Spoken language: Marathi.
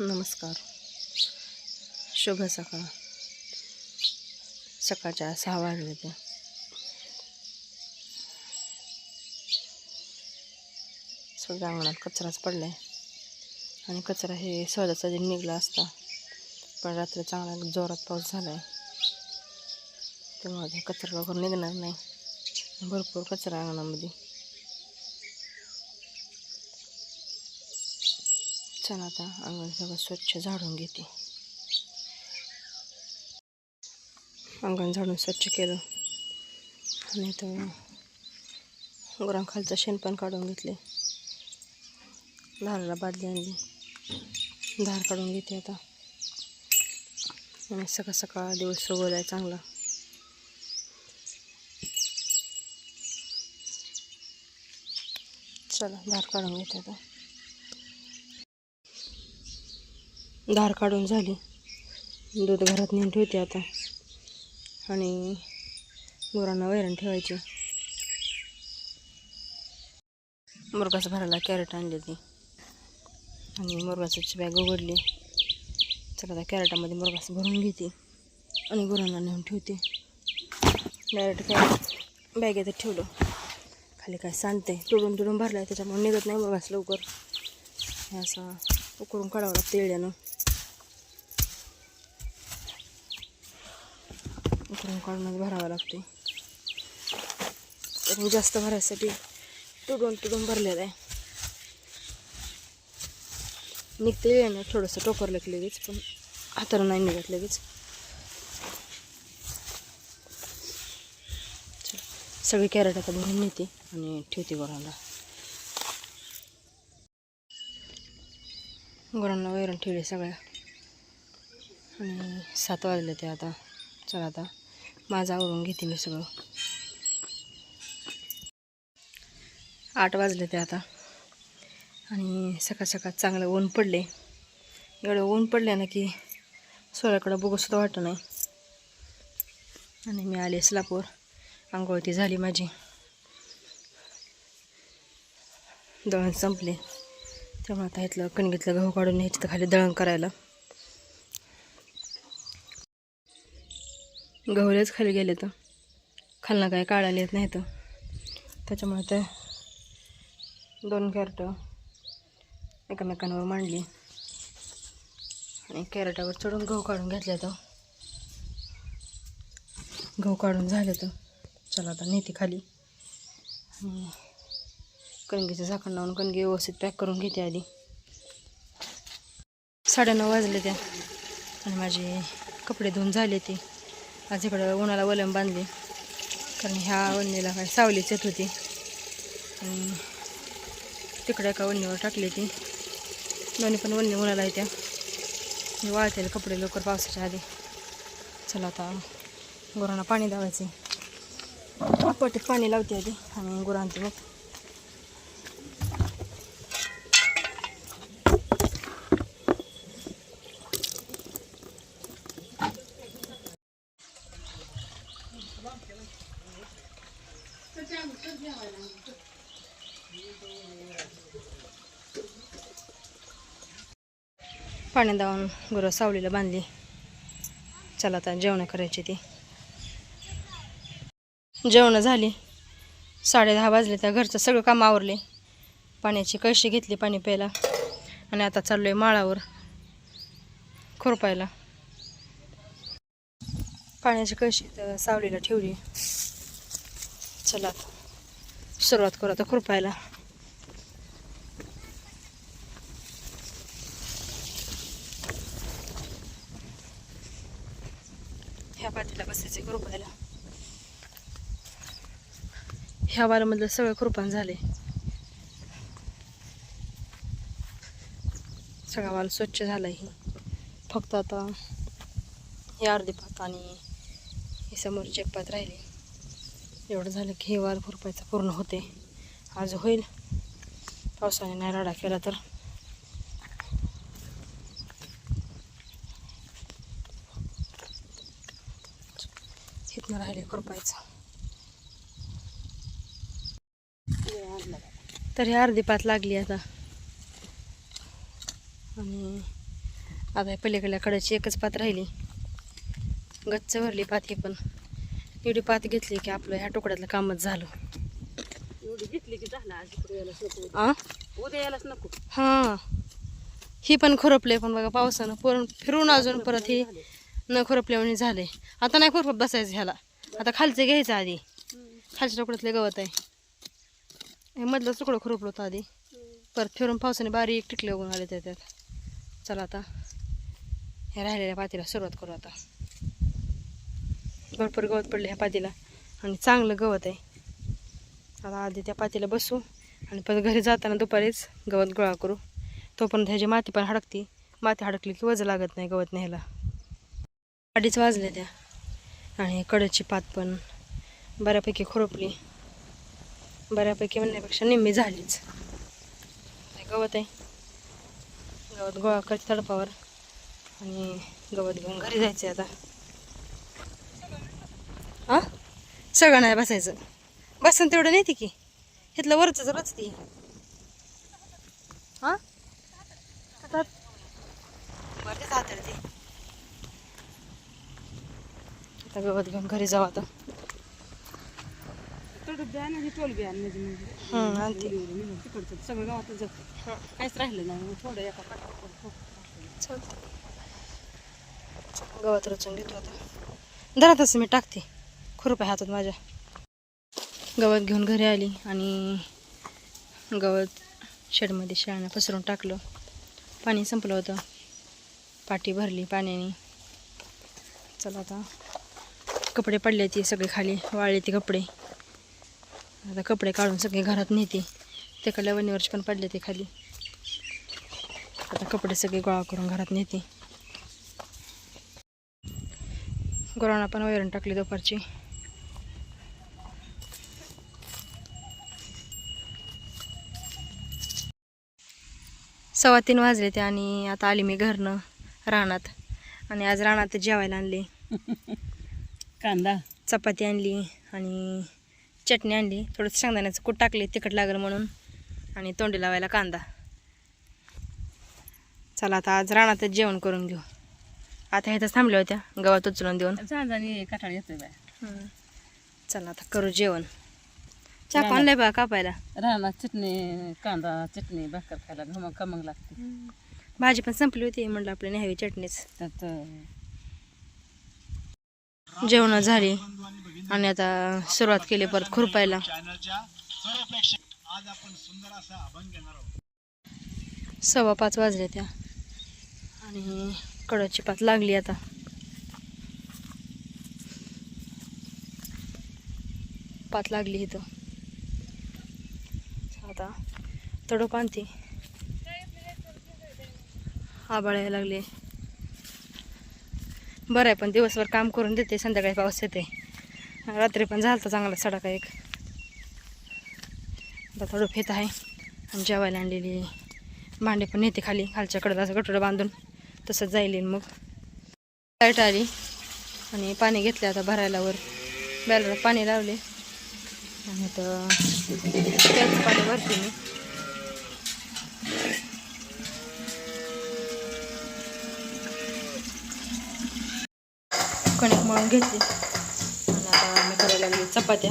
नमस्कार. शुभ सकाळ. सकाळच्या सहा वाजले ते. सगळ्या अंगणात कचराच पडला आहे आणि कचरा हे सहजाचा जे निघला असता पण रात्री चांगला जोरात पाऊस झाला आहे त्यामुळे ते कचरा लवकर निघणार नाही. भरपूर कचरा अंगणामध्ये. चला आता अंगण सगळं स्वच्छ झाडून घेते. अंगण झाडून स्वच्छ केलं. आणि तर गुरांखालचं शेण पण काढून घेतले. धाराला बादली आणली. धार काढून घेते आता. आणि सकाळ सकाळ दिवस सोबत आहे चांगला. चला धार काढून घेते आता. धार काढून झाली. दूध घरात नेऊन ठेवते आता. आणि गुरांना वैरण ठेवायची. मुरगाचं भरायला कॅरेट आणली ती. आणि मुरगाची बॅग उघडली. चला आता कॅरेटामध्ये मुरगास भरून घेते. आणि गुरांना नेऊन ठेवते. डायरेक्ट काय बॅगेत ठेवलं. खाली काय सांडते तुडून तुडून भरलं आहे त्याच्यामुळे निघत नाही मुरगास लवकर. हे असं उकळून काढावं लागतं येड्यानं. उकळून काढूनच भरावं लागते तर जास्त भरायसाठी तुडून तुडून भरलेलं आहे. निघते ना थोडंसं टोकरलं की लगेच पण हाताला नाही निघत लगेच. सगळे सगळी कॅरेट आता भरून नेते आणि ठेवते गोरांना. गोरांना वैरण ठेवले सगळ्या. आणि सात वाजले ते आता. चला आता. माझं आवरून घेते मी सगळं. आठ वाजले ते आता. आणि सकाळ सकाळ चांगलं ऊन पडले. एवढं ऊन पडले ना की सोळ्याकडं बघूसुद्धा वाटत नाही. आणि मी आले स्लापूर. आंघोळ ती झाली माझी. दळण संपले. त्यामुळे आता इथलं कणगीतलं गहू काढून न्यायचं खाली दळण करायला. गहूलेच खाली गेले तर. खालना काय काढायला येत नाही तर. त्याच्यामुळे ते दोन कॅरेट एकमेकांवर मांडली. आणि कॅरेटावर चढून गहू काढून घेतले तर. गहू काढून झाले तर. चला आता नेते खाली. आणि कणगीचं झाकण लावून कणगी व्यवस्थित पॅक करून घेते आधी. साडेनऊ वाजले त्या. आणि माझे कपडे धुवून झाले ते. आज इकडं उन्हाला वलम बांधले. कारण ह्या वणीला काय सावलीच येत होती. आणि तिकडे एका वणीवर टाकली ती दोन्ही पण वणी उन्हाला येत्या. मी वाळतेले कपडे लवकर पावसाच्या आधी. चला आता गुरांना पाणी दावायचे पटीत पाणी लावते आधी. आणि गुरांचे मग पाणी दावून गुरं सावलीला बांधली. चला आता जेवणं करायची ती. जेवणं झाली. साडे दहा वाजले त्या घरचं सगळं काम आवरले. पाण्याची कळशी घेतली पाणी प्यायला. आणि आता चाललो आहे माळावर खुरपायला. पाण्याची कळशी तर सावलीला ठेवली. चला आता. सुरुवात करू आता खुरपायला. ह्या पातीला बसायचे खुरपायला. ह्या वारामधलं सगळं खुरपान झाले सगळा वाल स्वच्छ झाला ही फक्त आता हे अर्धी पात आणि हे समोर एक पात राहिली. एवढं झालं की हे वाल खुरपायचं पूर्ण होते. आज होईल. पावसाने नाही राडा केला तर. इथनं राहिले खुरपायचं तर हे अर्धी पात लागली आता. आणि आता या पलीकडल्या एकच पात राहिली. गच्च भरली पात ही पण. एवढी पात घेतली की आपलं ह्या तुकड्यातलं कामच झालं. एवढी घेतली की झाला आज नको आ? उद्या यायलाच नको. हां. ही पण खुरपले पण बघा पावसानं पुरण फिरून अजून परत ही न खुरपल्यामुळे झाले. आता नाही खुरपत बसायचं ह्याला. आता खालचं घ्यायचं आधी. खालच्या तुकड्यातले गवत आहे. हे मधलं तुकडं खुरपलं होतं आधी. परत फिरून पावसाने बारीक टिकले उगून आले त्याच्यात. चला आता. ह्या राहिलेल्या पातीला सुरुवात करू आता. भरपूर गवत पडले ह्या पातीला. आणि चांगलं गवत आहे. आता आधी त्या पातीला बसू आणि परत घरी जाताना दुपारीच गवत गोळा करू. तोपर्यंत ह्याची माती पण हडकती. माती हडकली की वजं लागत नाही गवत न्यायला. अडीच वाजले त्या. आणि कडची पात पण बऱ्यापैकी खुरपली. बऱ्यापैकी म्हणण्यापेक्षा निम्मी झालीच. गवत आहे. गवत गोळा करते तडपावर. आणि गवत घेऊन घरी जायचं आता हां सगळं नाही बसायचं. बसन तेवढं नाही की. इथलं वरच हां? हातात ते आता गवत घेऊन घरी जाऊ आता. म्हणजे म्हणजे. हं, सगळं जातं. काहीच राहिलं नाही. थोडं एका. गवत रचून घेतो आता. धरा तसं मी टाकते. खुरपा हातात माझ्या. गवत घेऊन घरी आली आणि गवत शेडमध्ये शेळानं पसरून टाकलं. पाणी संपलं होतं. पाटी भरली पाण्याने. चला आता कपडे पडले ते सगळे खाली. वाळले ते कपडे. आता कपडे काढून सगळे घरात नेते. तिकडल्या वनीवरचे पण पडले ते खाली. आता कपडे सगळे गोळा करून घरात नेते. गुरांना पण वैरण टाकली दुपारची सव्वा तीन वाजले ते आणि आता आली मी घरनं रानात. आणि आज रानात जेवायला आणले. कांदा. चपाती आणली आणि चटणी आणली. थोडंसं शेंगदाण्याचं कूट टाकले तिखट लागलं म्हणून. आणि तोंडी लावायला कांदा. चला आता आज रानातच जेवण करून घेऊ. आता इथंच थांबल्या होत्या गवत उचलून देऊन. चला आता करू जेवण. चाकू आणलाय बा कापायला. रानात चटणी कांदा चटणी भाकर खायला. घमंग खमंग लागते. भाजी पण संपली होती म्हणलं आपली न्यावी चटणीच. त्यात जेवण झाली. आणि आता सुरुवात केली परत खुरपायला. सव्वा पाच वाजले त्या. आणि कडची पात लागली आता. पात लागली इथं. आता. तडोप आणते आबाळ यायला लागले. बरं आहे पण दिवसभर काम करून देते संध्याकाळी पाऊस येते. रात्री पण झालं चांगला सडाका एक. आता थोडं फेत आहे. आणि जेवायला आणलेली. भांडे पण येते खाली खालच्या कडला असं गटोडं बांधून. तसंच जाईल मग. लाइट आली. आणि पाणी घेतले आता भरायला वर. बॅलरात पाणी लावले. आणि तर त्याच भरते मी कणिक मळून घेतली. आणि आता मी करायला लागली चपात्या.